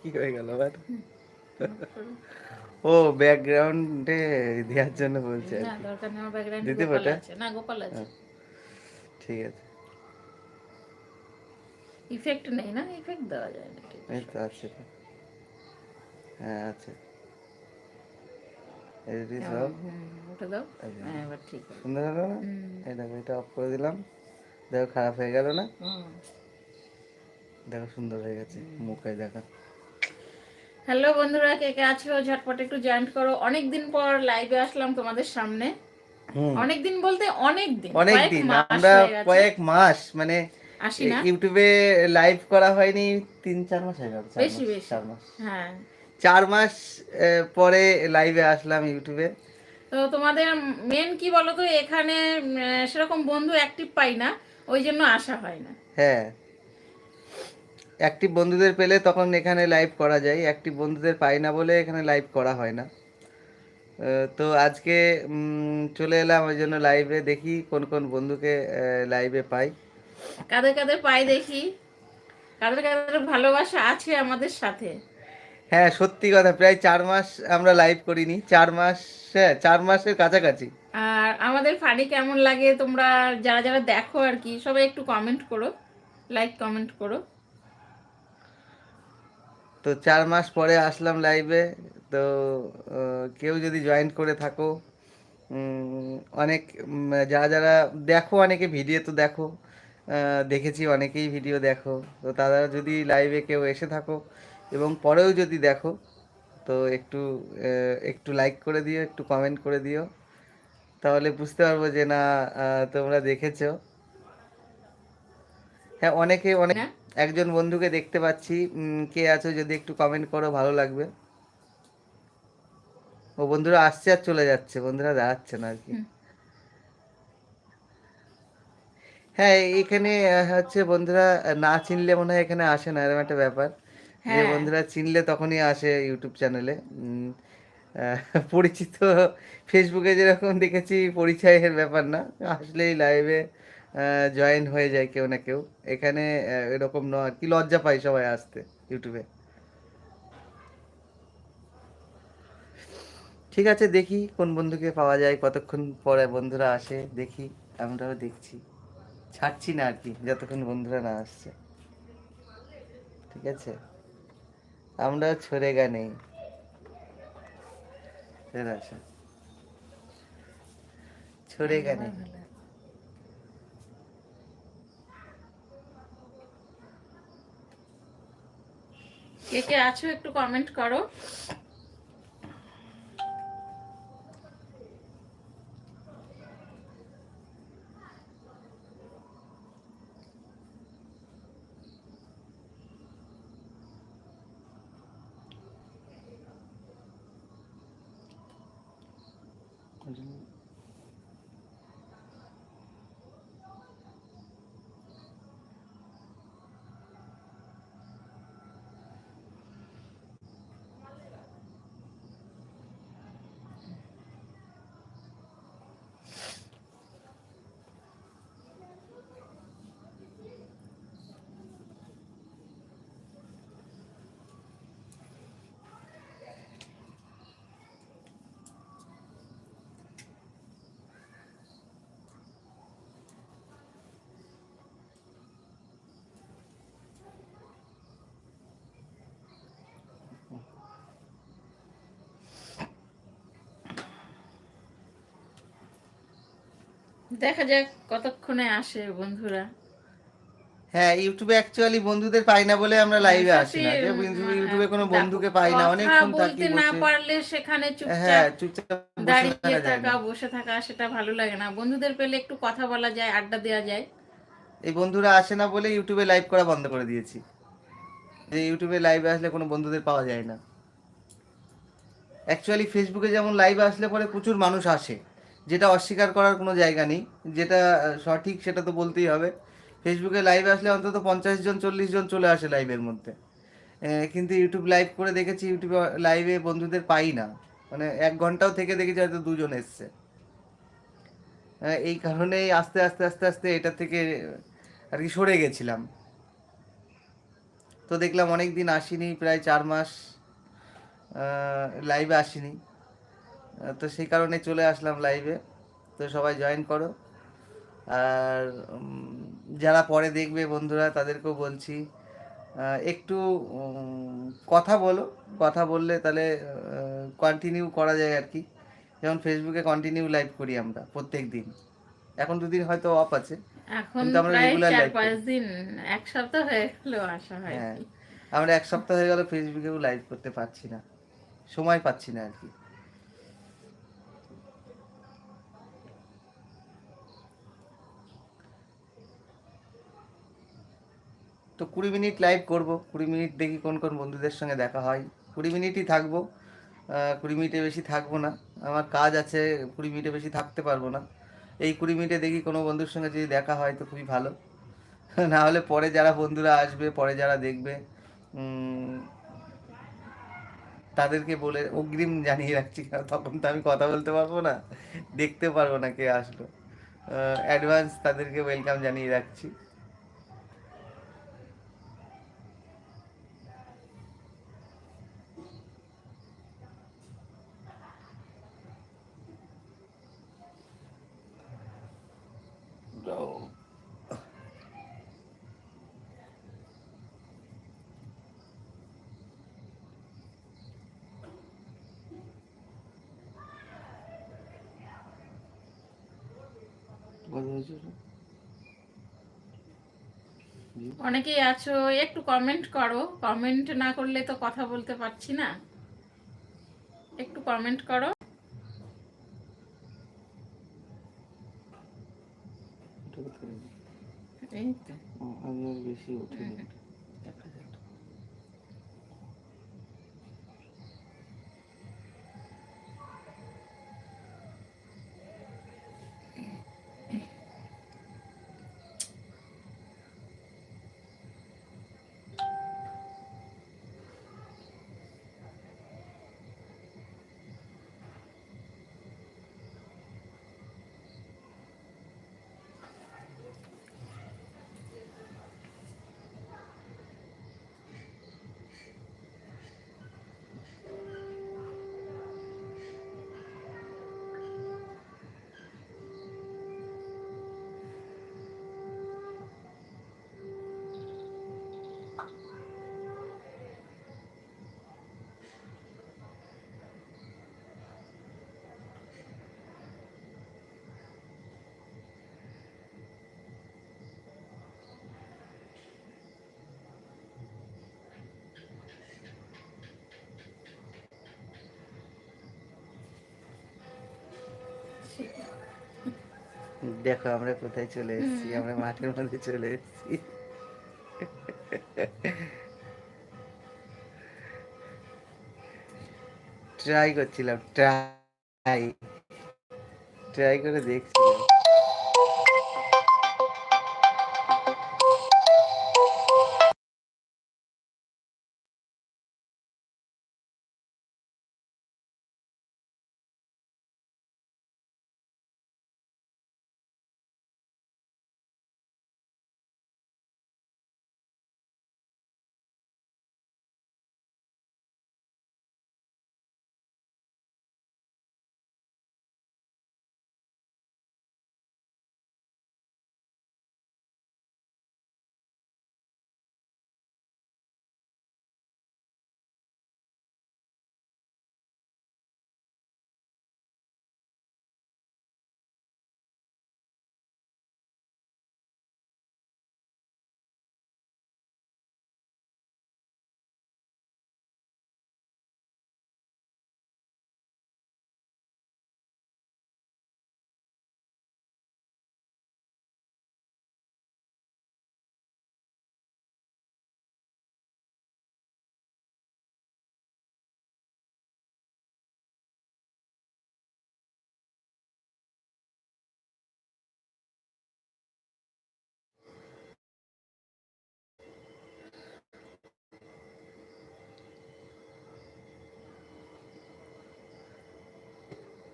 কি হয়ে গেল আবার ও ব্যাকগ্রাউন্ডে দেওয়ার জন্য বলছে আর না দরকার নেই আমার ব্যাকগ্রাউন্ডে দিতে গোপাল পারটা? না গোপাল আছে। ঠিক আছে। ইফেক্ট নেই না? ইফেক্ট দেওয়া যায় না এই তো আছে। হ্যাঁ আছে। এডিটি সব। ওটা দাও। হ্যাঁ এবার ঠিক সুন্দর হলো না? এই দেখো এটা অফ করে দিলাম। দেখো খারাপ হয়ে গেল না। দেখো সুন্দর হয়ে গেছে মুখে দেখা। হ্যালো বন্ধুরা কে কে আছো? ঝটপট একটু জয়েন্ট করো। অনেক দিন পর লাইভে আসলাম তোমাদের সামনে। অনেক দিন বলতে অনেক দিন অনেক দিন আমরা কয়েক মাস মানে আসি না? ইউটিউবে লাইভ করা হয়নি তিন চার মাস হয়ে গেল বেশি, বেশি। চার মাস। হ্যাঁ। চার মাস পরে লাইভে আসলাম ইউটিউবে। তো তোমাদের মেন কি বলো তো এখানে সেরকম বন্ধু অ্যাক্টিভ পাই না ওই জন্য আসা হয় না। হ্যাঁ। অ্যাক্টিভ বন্ধুদের পেলে তখন এখানে লাইভ করা যায়। অ্যাক্টিভ বন্ধুদের পাই না বলে এখানে লাইভ করা হয় না। তো আজকে চলে এলাম ওই জন্য লাইভে দেখি কোন কোন বন্ধুকে লাইভে পাই। কাদের কাদের পাই দেখি? কাদের কাদের ভালোবাসা আছে আমাদের সাথে? হ্যাঁ সত্যি কথা প্রায় চার মাস আমরা লাইভ করিনি। চার মাস হ্যাঁ চার মাসের কাছাকাছি। আর আমাদের ফানি কেমন লাগে তোমরা যারা যারা দেখো আর কি সবাই একটু কমেন্ট করো। লাইক কমেন্ট করো। তো চার মাস পরে আসলাম লাইভে তো কেউ যদি জয়েন করে থাকো অনেক যারা যারা দেখো অনেকে ভিডিও তো দেখো দেখেছি অনেকেই ভিডিও দেখো। তো তারা যদি লাইভে কেউ এসে থাকো এবং পরেও যদি দেখো, তো একটু একটু লাইক করে দিও, একটু কমেন্ট করে দিও। তাহলে বুঝতে পারব যে না তোমরা দেখেছ। হ্যাঁ অনেকে, অনেক? একজন বন্ধুকে দেখতে পাচ্ছি কে আছো যদি একটু কমেন্ট করো ভালো লাগবে। ও বন্ধুরা আসছে আর চলে যাচ্ছে বন্ধুরা দাঁড়াচ্ছে না আর কি। হ্যাঁ এখানে হচ্ছে বন্ধুরা না চিনলে মনে হয় এখানে আসে না এরকম একটা ব্যাপার। যে হ্যাঁ। বন্ধুরা চিনলে তখনই আসে ইউটিউব চ্যানেলে পরিচিত ফেসবুকে যেরকম দেখেছি পরিচয়ের ব্যাপার না। আসলেই লাইভে জয়েন হয়ে যায় কেউ না কেউ। এখানে এরকম নয়। আর কি লজ্জা পায় সবাই আসতে ইউটিউবে ঠিক আছে, দেখি কোন বন্ধুকে পাওয়া যায়, কতক্ষণ পরে বন্ধুরা আসে, দেখি। আমরাও দেখছি। ছাড়ছি না আর কি, যতক্ষণ বন্ধুরা না আসছে। ঠিক আছে? আমরা ছড়ে গা নেই ছড়ে গা নেই কে কে আছো একটু কমেন্ট করো। দেখা যাক কতক্ষণে আসে বন্ধুরা। হ্যাঁ ইউটিউবে অ্যাকচুয়ালি বন্ধুদের পাই না বলে আমরা লাইভে আসি না। যে ইউটিউবে- হ্যাঁ, কোনো বন্ধুকে পাই না। অনেক অনেকক্ষণ থাকি না পারলে সেখানে হ্যাঁ চুপচাপ চুপচাপ বসে দাঁড়িয়ে থাকা বসে থাকা সেটা ভালো লাগে না। বন্ধুদের পেলে একটু কথা বলা যায় আড্ডা দেওয়া যায়। এই বন্ধুরা আসে না বলে ইউটিউবে লাইভ করা বন্ধ করে দিয়েছি। যে ইউটিউবে লাইভে আসলে কোনো বন্ধুদের পাওয়া যায় না। অ্যাকচুয়ালি ফেসবুকে যেমন লাইভে আসলে পরে প্রচুর মানুষ আসে। যেটা অস্বীকার করার কোনো জায়গা নেই। যেটা সঠিক সেটা তো বলতেই হবে। ফেসবুকে লাইভে আসলে অন্তত পঞ্চাশ জন, চল্লিশ জন চলে আসে লাইভের মধ্যে। কিন্তু ইউটিউব লাইভ করে দেখেছি ইউটিউবে লাইভে বন্ধুদের পাই না। মানে এক ঘন্টাও থেকে দেখেছি হয়তো দুজন এসছে। এই কারণেই আস্তে আস্তে আস্তে আস্তে এটা থেকে আর কি সরে গেছিলাম। তো দেখলাম অনেক দিন আসিনি, প্রায় চার মাস লাইভে আসিনি। তো সেই কারণে চলে আসলাম লাইভে তো সবাই জয়েন করো। আর যারা পরে দেখবে বন্ধুরা তাদেরকেও বলছি একটু কথা বলো। কথা বললে তাহলে কন্টিনিউ করা যায় আর কি। যেমন ফেসবুকে কন্টিনিউ লাইভ করি আমরা প্রত্যেক দিন। এখন দুদিন হয়তো অফ আছে। এখন কিন্তু আমরা live পাঁচ দিন এক সপ্তাহ হয়ে গেল আসা হয় হ্যাঁ আমরা এক সপ্তাহ হয়ে গেল ফেসবুকেও লাইভ করতে পারছি না। সময় পাচ্ছি না আর কি। তো কুড়ি মিনিট লাইভ করব। কুড়ি মিনিট দেখি কোন কোন বন্ধুদের সঙ্গে দেখা হয়। কুড়ি মিনিটই থাকব। কুড়ি মিনিটে বেশি থাকব না। আমার কাজ আছে, কুড়ি মিনিটে বেশি থাকতে পারব না। এই কুড়ি মিনিটে দেখি কোনো বন্ধুর সঙ্গে যদি দেখা হয় তো খুবই ভালো। না হলে পরে যারা বন্ধুরা আসবে, পরে যারা দেখবে তাদেরকে বলে অগ্রিম জানিয়ে রাখছি। কারণ তখন তো আমি কথা বলতে পারব না, দেখতে পারব না কে আসলো। অ্যাডভান্স তাদেরকে ওয়েলকাম জানিয়ে রাখছি। অনেকেই আছো একটু কমেন্ট করো। কমেন্ট না করলে তো কথা বলতে পারছি না। একটু কমেন্ট করো। এই তো। বেশি উঠিনি। দেখো আমরা কোথায় চলে এসেছি আমরা মাঠের মধ্যে চলে এসেছি। ট্রাই করছিলাম ট্রাই ট্রাই করে দেখছিলাম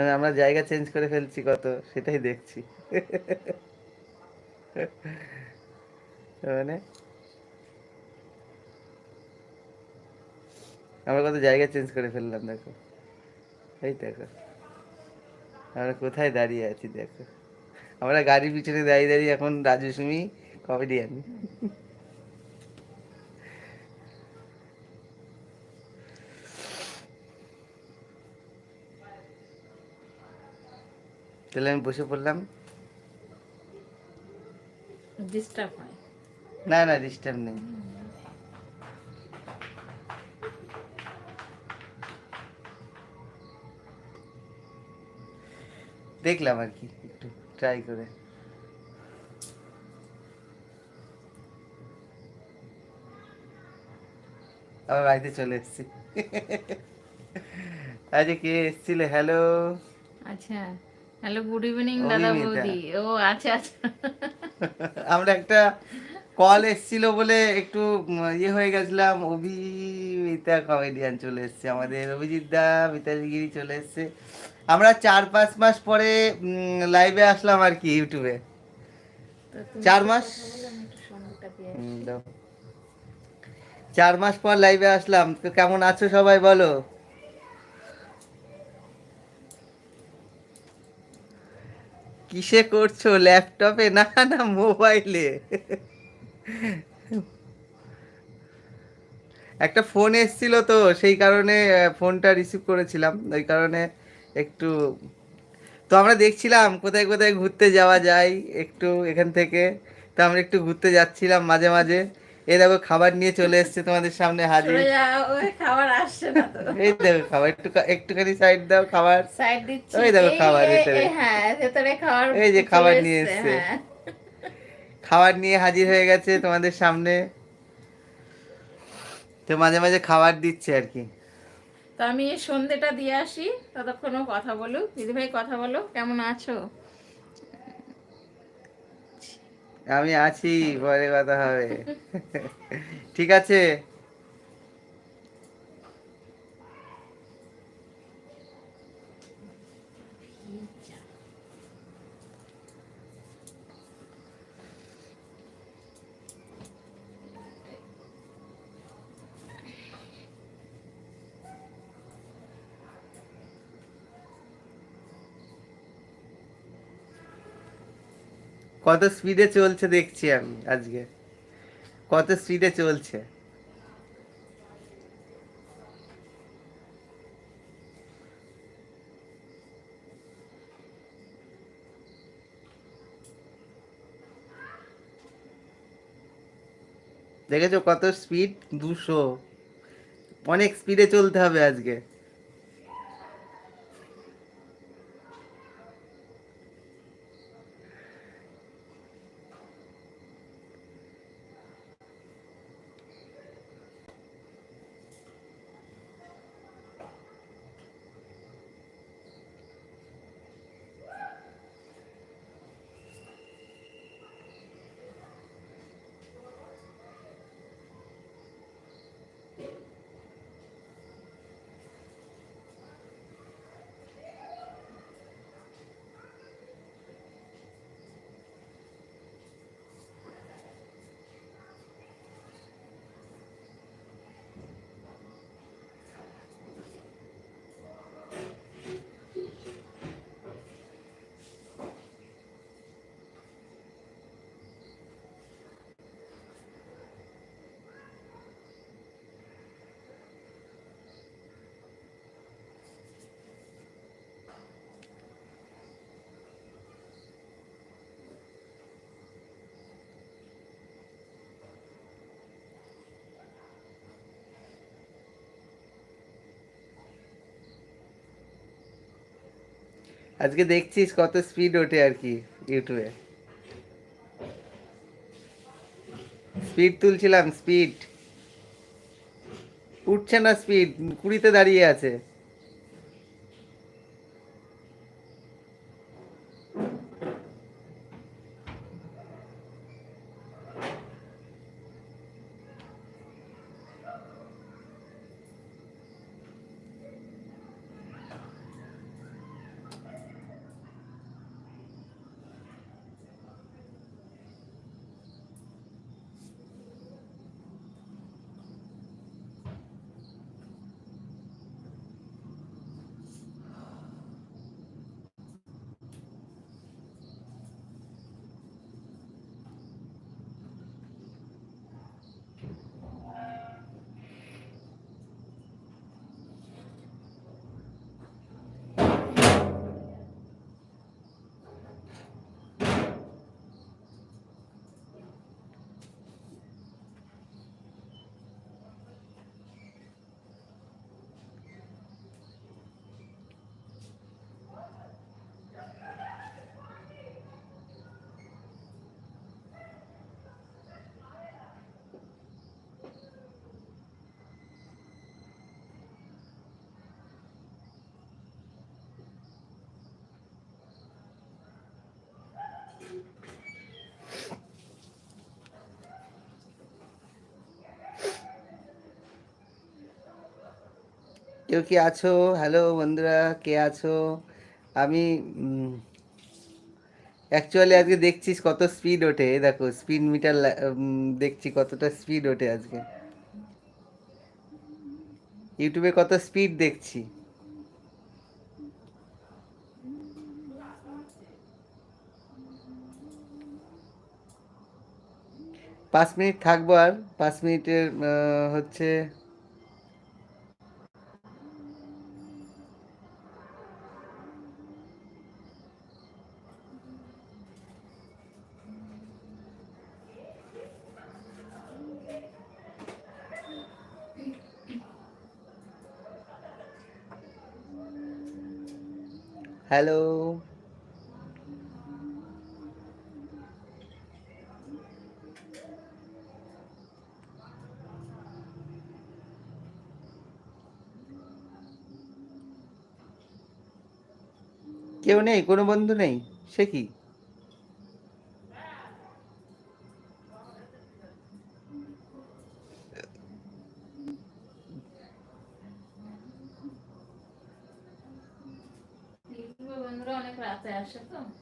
হ্যাঁ আমরা জায়গা চেঞ্জ করে ফেলছি কত, সেটাই দেখছি। মানে? আমরা কত জায়গা চেঞ্জ করে ফেললাম, দেখো। এই দেখো। আমরা কোথায় দাঁড়িয়ে আছি, দেখো। আমরা গাড়ির পিছনে দাঁড়িয়ে দাঁড়িয়ে এখন রাজু সুমি কমেডিয়ান তাহলে আমি বসে পড়লাম। ডিস্টার্ব হয়। না না ডিস্টার্ব নেই। দেখলাম আর কি একটু ট্রাই করে। আবার বাড়িতে চলে এসেছি। আজকে কে এসেছিল? হ্যালো আচ্ছা। হ্যালো গুড ইভিনিং দাদা বৌদি। ও আচ্ছা আচ্ছা। আমরা একটা কল এসেছিল বলে একটু ইয়ে হয়ে গেছিলাম। অভিমিতা কমেডিয়ান চলে এসছে আমাদের অভিজিৎ দা মিতালিগিরি চলে এসছে। আমরা চার পাঁচ মাস পরে লাইভে আসলাম আর কি ইউটিউবে চার মাস। চার মাস পর লাইভে আসলাম। তো কেমন আছো সবাই বলো? কিসে করছ? ল্যাপটপে? না না, মোবাইলে। একটা ফোন এসেছিল তো, সেই কারণে ফোনটা রিসিভ করেছিলাম। ওই কারণে একটু, তো আমরা দেখছিলাম কোথায় কোথায় ঘুরতে যাওয়া যায় একটু এখান থেকে। তো আমরা একটু ঘুরতে যাচ্ছিলাম মাঝে মাঝে। এই দেখো খাবার নিয়ে চলে এসছে তোমাদের সামনে হাজির। খাবার আসছে না তো। এই দেখো খাবার একটু একটুখানি সাইড দাও খাবার। সাইড দিচ্ছি। ওই দেখো খাবার এই- ভেতরে। এই হ্যাঁ ভেতরে খাবার এই যে খাবার নিয়ে এসছে, এসছে। হ্যাঁ। খাবার নিয়ে হাজির হয়ে গেছে তোমাদের সামনে। তো মাঝে মাঝে খাবার দিচ্ছে আর কি। তো আমি এই সন্ধেটা দিয়ে আসি ততক্ষণও কথা বলুক। দিদি ভাই কথা বলো কেমন আছো? আমি আছি পরে কথা হবে। ঠিক আছে? কত স্পিডে চলছে দেখছি আমি আজকে। কত স্পিডে চলছে। দেখেছ কত স্পিড দুশো। অনেক স্পিডে চলতে হবে আজকে। আজকে দেখছিস কত স্পিড ওঠে আর কি ইউটিউবে স্পিড তুলছিলাম স্পিড উঠছে না স্পিড কুড়িতে দাঁড়িয়ে আছে। কেউ কি আছো? হ্যালো বন্ধুরা, কে আছো? আমি অ্যাকচুয়ালি আজকে দেখছিস কত স্পিড ওঠে। দেখো স্পিড মিটার দেখছি কতটা স্পিড ওঠে আজকে। ইউটিউবে কত স্পিড দেখছি। পাঁচ মিনিট থাকব আর, পাঁচ মিনিটের হচ্ছে হ্যালো। কেউ নেই? কোনো বন্ধু নেই? সে কি? ইউটিউবে বন্ধুরা অনেক রাতে আসে তো